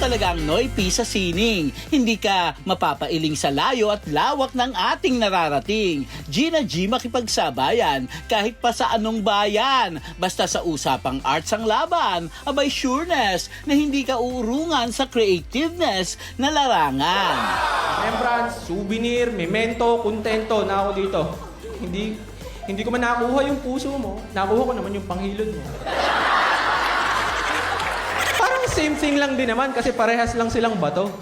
talaga ang Noypi sa sining. Hindi ka mapapailing sa layo at lawak ng ating nararating. Gina G makipagsabayan kahit pa sa anong bayan. Basta sa usapang arts ang laban, abay sureness na hindi ka uurungan sa creativeness na larangan. Rembrandts, souvenir, memento, kontento na ako dito. Hindi hindi ko man nakuha yung puso mo. Nakuha ko naman yung panghilod mo. Same thing lang din naman kasi parehas lang silang bato.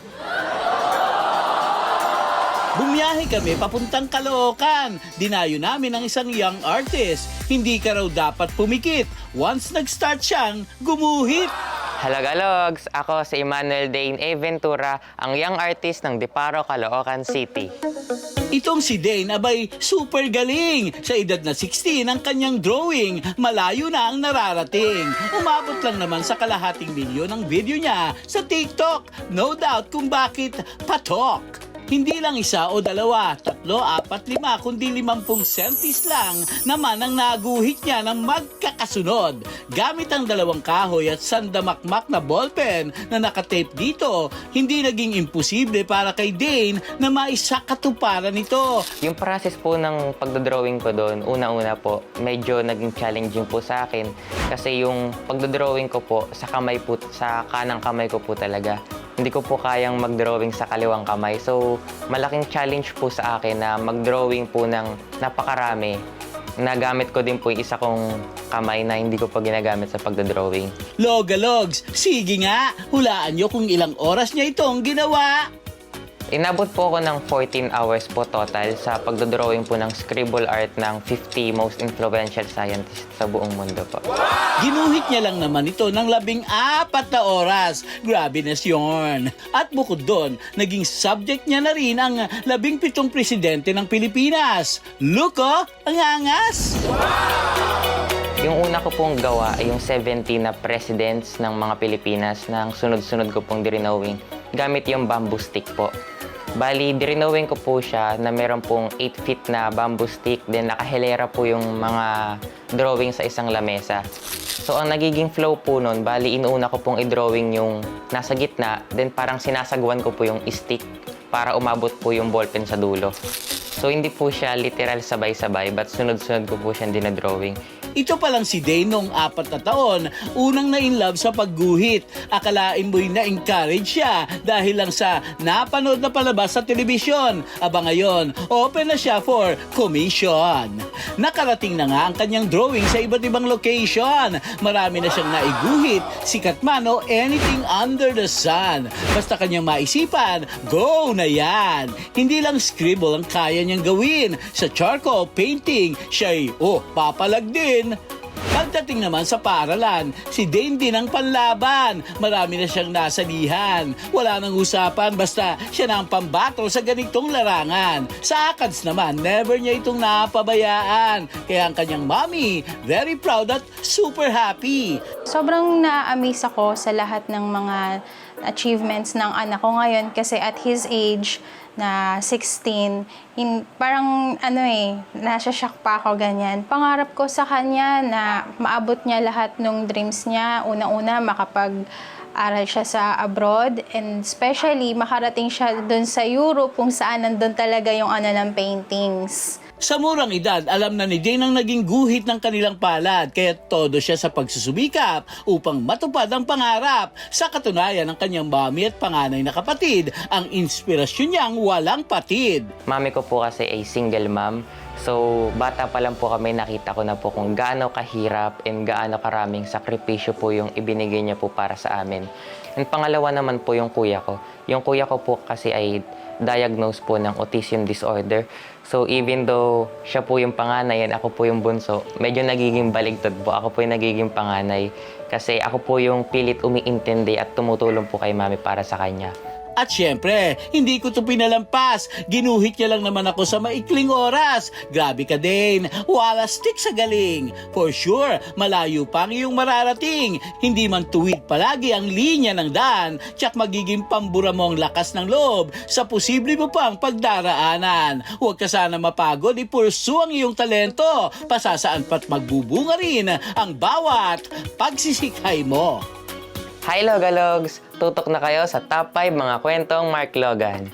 Bumiyahe kami papuntang Caloocan. Dinayo namin ang isang young artist. Hindi ka raw dapat pumikit. Once nag-start siyang gumuhit. Halagalogs! Ako si Emmanuel Dane A. Ventura, ang young artist ng Deparo, Caloocan City. Itong si Dane abay super galing. Sa edad na 16 ang kanyang drawing, malayo na ang nararating. Umabot lang naman sa kalahating milyon ang video niya sa TikTok. No doubt kung bakit patok. Hindi lang isa o dalawa, tatlo, apat, lima, kundi limampung sentis lang naman ang naguhit niya ng magkakasunod. Gamit ang dalawang kahoy at sandamakmak na ballpen na nakatape dito, hindi naging imposible para kay Dane na maisakatuparan ito. Yung process po ng pagdodrawing ko doon, una-una po, medyo naging challenging po sa akin. Kasi yung pagdodrawing ko po, sa kamay po, sa kanang kamay ko po talaga. Hindi ko po kayang magdrawing sa kaliwang kamay. So, malaking challenge po sa akin na magdrawing po ng napakarami. Nagamit ko din po yung isa kong kamay na hindi ko pa ginagamit sa pagdodrawing. Logalogs, sige nga, hulaan nyo kung ilang oras niya itong ginawa. Inabot po ako ng 14 hours po total sa pagdodrawing po ng scribble art ng 50 most influential scientists sa buong mundo po. Ginuhit niya lang naman ito ng labing apat na oras. Grabe na yun. At bukod doon, naging subject niya na rin ang labing pitong presidente ng Pilipinas. Look oh, ang angas! Yung una ko pong gawa ay yung 70 na presidents ng mga Pilipinas ng sunod-sunod ko pong dirinawing gamit yung bamboo stick po. Bali, dirinawing ko po siya na meron pong 8 feet na bamboo stick, then nakahilera po yung mga drawing sa isang lamesa. So, ang nagiging flow po nun, bali, inuuna ko pong i-drawing yung nasa gitna, then parang sinasagwan ko po yung stick para umabot po yung ballpen sa dulo. So, hindi po siya literal sabay-sabay, but sunod-sunod ko po siyang dinadrawing. Ito pa lang si Dane noong apat na taon, unang na in love sa pagguhit. Akalain mo'y na-encourage siya dahil lang sa napanood na palabas sa telebisyon. Aba ngayon, open na siya for commission. Nakarating na nga ang kanyang drawing sa iba't ibang location. Marami na siyang naiguhit, sikat man o anything under the sun. Basta kanyang maisipan, go na yan! Hindi lang scribble ang kaya niyang gawin. Sa charcoal painting, siya'y, oh, papalag din. Pagdating naman sa paaralan, si Dane din ang panlaban. Marami na siyang nasalihan. Wala nang usapan basta siya na ang pambato sa ganitong larangan. Sa ACADS naman, never niya itong napabayaan. Kaya ang kanyang mommy, very proud at super happy. Sobrang na-amaze ako sa lahat ng mga achievements ng anak ko ngayon kasi at his age na 16, in, parang ano eh, nasa shock pa ako ganyan. Pangarap ko sa kanya na maabot niya lahat ng dreams niya. Una-una, makapag aral siya sa abroad and especially makarating siya doon sa Europe kung saan nandun talaga yung ano ng paintings. Sa murang edad, alam na ni Dane ang naging guhit ng kanilang palad kaya todo siya sa pagsusubikap upang matupad ang pangarap. Sa katunayan ng kanyang mami at panganay na kapatid, ang inspirasyon niyang walang patid. Mami ko po kasi ay single mom. So, bata pa lang po kami, nakita ko na po kung gaano kahirap and gaano karaming sakripisyo po yung ibinigay niya po para sa amin. And pangalawa naman po yung kuya ko. Yung kuya ko po kasi ay diagnosed po ng autism disorder. So, even though siya po yung panganay and ako po yung bunso, medyo nagiging baligtad po. Ako po yung nagiging panganay. Kasi ako po yung pilit umiintindi at tumutulong po kay mami para sa kanya. At syempre, hindi ko to pinalampas. Ginuhit niya lang naman ako sa maikling oras. Grabe ka din. Wala stick sa galing. For sure, malayo pa ang iyong mararating. Hindi man tuwid palagi ang linya ng daan, tsak magiging pambura mo ang lakas ng loob sa posible mo pang pagdaraanan. Huwag ka sana mapagod, ipursu ang iyong talento. Pasasaan pat magbubunga rin ang bawat pagsisikay mo. Hi Logalogs! Tutok na kayo sa top 5 mga kwentong Mark Logan.